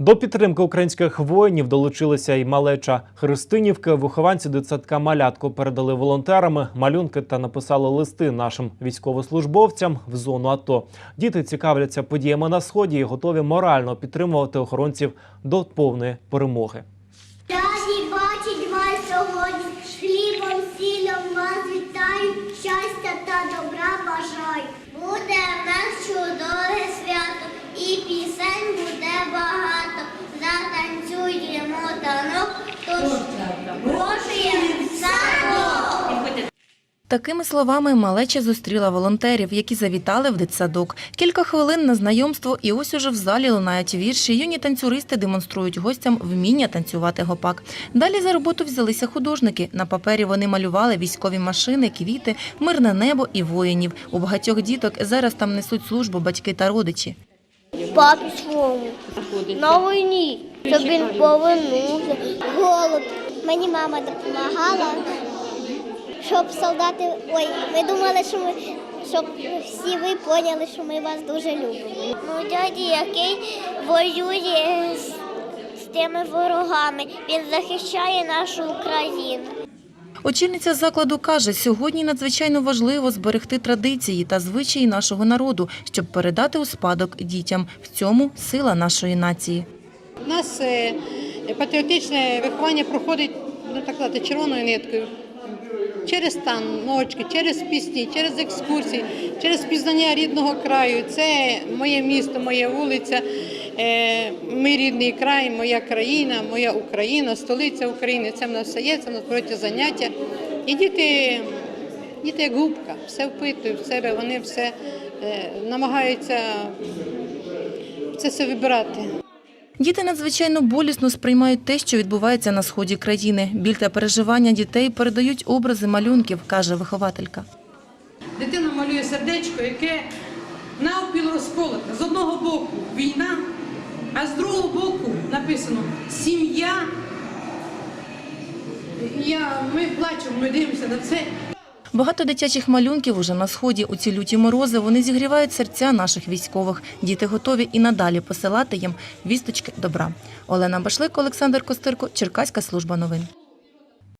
До підтримки українських воїнів долучилися й малеча Христинівки. Вихованці дитсадка малятку передали волонтерами малюнки та написали листи нашим військовослужбовцям в зону АТО. Діти цікавляться подіями на сході і готові морально підтримувати охоронців до повної перемоги. Сьогодні, хлібом, сілом вас вітаю, щастя та добра Такими словами малеча зустріла волонтерів, які завітали в дитсадок. Кілька хвилин на знайомство, і ось уже в залі лунають вірші. Юні танцюристи демонструють гостям вміння танцювати гопак. Далі за роботу взялися художники. На папері вони малювали військові машини, квіти, мирне небо і воїнів. У багатьох діток зараз там несуть службу батьки та родичі. Папі своєму на війні, щоб він повернувся. Голод. Мені мама допомагала, щоб солдати. Ой, ми думали, що ми. Щоб всі ви поняли, що ми вас дуже любимо. Ну, дяді, який воює з, з тими ворогами, він захищає нашу Україну. Очільниця закладу каже, сьогодні надзвичайно важливо зберегти традиції та звичаї нашого народу, щоб передати у спадок дітям. В цьому сила нашої нації. У нас е, патріотичне виховання проходить ну, так сказати, червоною ниткою. Через таночки, через пісні, через екскурсії, через пізнання рідного краю. Це моє місто, моя вулиця, е, мій рідний край, моя країна, моя Україна, столиця України. Це в нас все є, це в нас проти заняття. І діти, діти як губка, все впитують в себе, вони все е, намагаються це все вибирати. Діти надзвичайно болісно сприймають те, що відбувається на сході країни. Біль та переживання дітей передають образи малюнків, каже вихователька. Дитина малює сердечко, яке навпіл розколоте. З одного боку війна, а з другого боку написано сім'я. Ми плачемо, ми дивимося на це. Багато дитячих малюнків уже на сході. У ці люті морози вони зігрівають серця наших військових. Діти готові і надалі посилати їм вісточки добра. Олена Башлик, Олександр Костирко, Черкаська служба новин.